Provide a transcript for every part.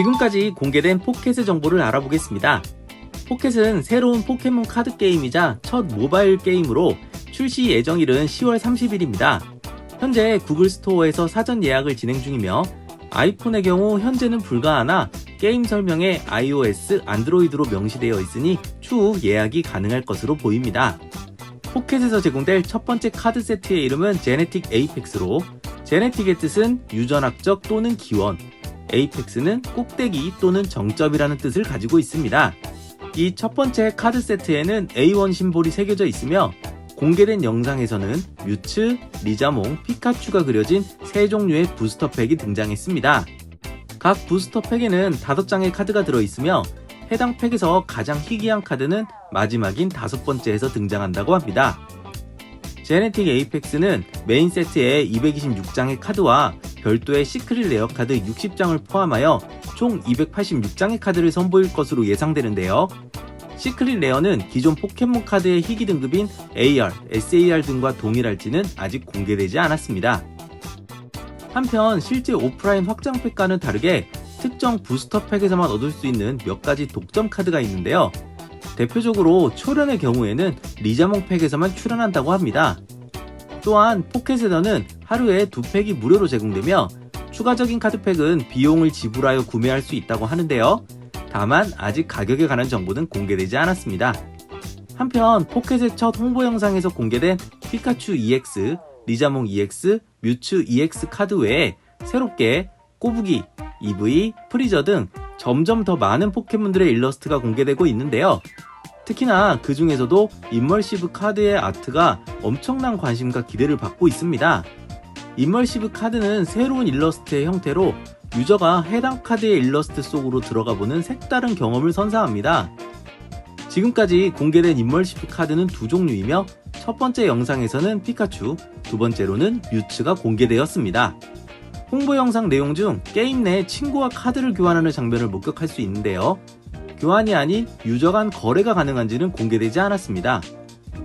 지금까지 공개된 포켓의 정보를 알아보겠습니다. 포켓은 새로운 포켓몬 카드 게임이자 첫 모바일 게임으로 출시 예정일은 10월 30일입니다. 현재 구글 스토어에서 사전 예약을 진행 중이며 아이폰의 경우 현재는 불가하나 게임 설명에 iOS, 안드로이드로 명시되어 있으니 추후 예약이 가능할 것으로 보입니다. 포켓에서 제공될 첫 번째 카드 세트의 이름은 제네틱 에이펙스로 제네틱의 뜻은 유전학적 또는 기원, 에이펙스는 꼭대기 또는 정점이라는 뜻을 가지고 있습니다. 이 첫 번째 카드 세트에는 A1 심볼이 새겨져 있으며 공개된 영상에서는 뮤츠, 리자몽, 피카츄가 그려진 세 종류의 부스터팩이 등장했습니다. 각 부스터팩에는 5장의 카드가 들어있으며 해당 팩에서 가장 희귀한 카드는 마지막인 다섯 번째에서 등장한다고 합니다. 제네틱 에이펙스는 메인 세트에 226장의 카드와 별도의 시크릿 레어 카드 60장을 포함하여 총 286장의 카드를 선보일 것으로 예상되는데요. 시크릿 레어는 기존 포켓몬 카드의 희귀 등급인 AR, SAR 등과 동일할지는 아직 공개되지 않았습니다. 한편 실제 오프라인 확장팩과는 다르게 특정 부스터 팩에서만 얻을 수 있는 몇 가지 독점 카드가 있는데요. 대표적으로 초련의 경우에는 리자몽 팩에서만 출연한다고 합니다. 또한 포켓에서는 하루에 두 팩이 무료로 제공되며 추가적인 카드팩은 비용을 지불하여 구매할 수 있다고 하는데요. 다만 아직 가격에 관한 정보는 공개되지 않았습니다. 한편 포켓의 첫 홍보 영상에서 공개된 피카츄 EX, 리자몽 EX, 뮤츠 EX 카드 외에 새롭게 꼬부기, EV, 프리저 등 점점 더 많은 포켓몬들의 일러스트가 공개되고 있는데요. 특히나 그 중에서도 인멀시브 카드의 아트가 엄청난 관심과 기대를 받고 있습니다. 인멀시브 카드는 새로운 일러스트의 형태로 유저가 해당 카드의 일러스트 속으로 들어가 보는 색다른 경험을 선사합니다. 지금까지 공개된 인멀시브 카드는 두 종류이며 첫 번째 영상에서는 피카츄, 두 번째로는 뮤츠가 공개되었습니다. 홍보 영상 내용 중 게임 내 친구와 카드를 교환하는 장면을 목격할 수 있는데요. 교환이 아닌 유저 간 거래가 가능한지는 공개되지 않았습니다.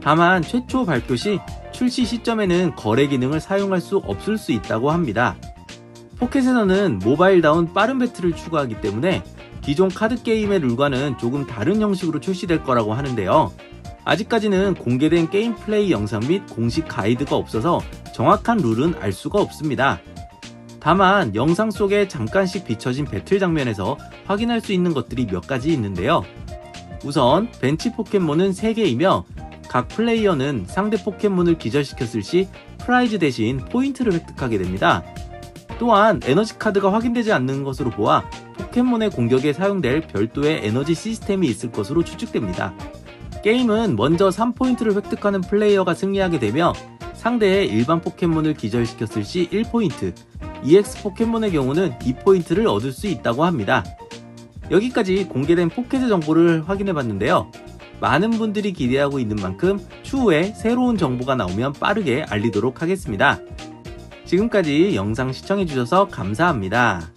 다만 최초 발표 시 출시 시점에는 거래 기능을 사용할 수 없을 수 있다고 합니다. 포켓에서는 모바일다운 빠른 배틀을 추구하기 때문에 기존 카드 게임의 룰과는 조금 다른 형식으로 출시될 거라고 하는데요. 아직까지는 공개된 게임 플레이 영상 및 공식 가이드가 없어서 정확한 룰은 알 수가 없습니다. 다만 영상 속에 잠깐씩 비춰진 배틀 장면에서 확인할 수 있는 것들이 몇 가지 있는데요. 우선 벤치 포켓몬은 3개이며 각 플레이어는 상대 포켓몬을 기절시켰을 시 프라이즈 대신 포인트를 획득하게 됩니다. 또한 에너지 카드가 확인되지 않는 것으로 보아 포켓몬의 공격에 사용될 별도의 에너지 시스템이 있을 것으로 추측됩니다. 게임은 먼저 3포인트를 획득하는 플레이어가 승리하게 되며 상대의 일반 포켓몬을 기절시켰을 시 1포인트, EX 포켓몬의 경우는 2포인트를 얻을 수 있다고 합니다. 여기까지 공개된 포켓의 정보를 확인해 봤는데요. 많은 분들이 기대하고 있는 만큼 추후에 새로운 정보가 나오면 빠르게 알리도록 하겠습니다. 지금까지 영상 시청해주셔서 감사합니다.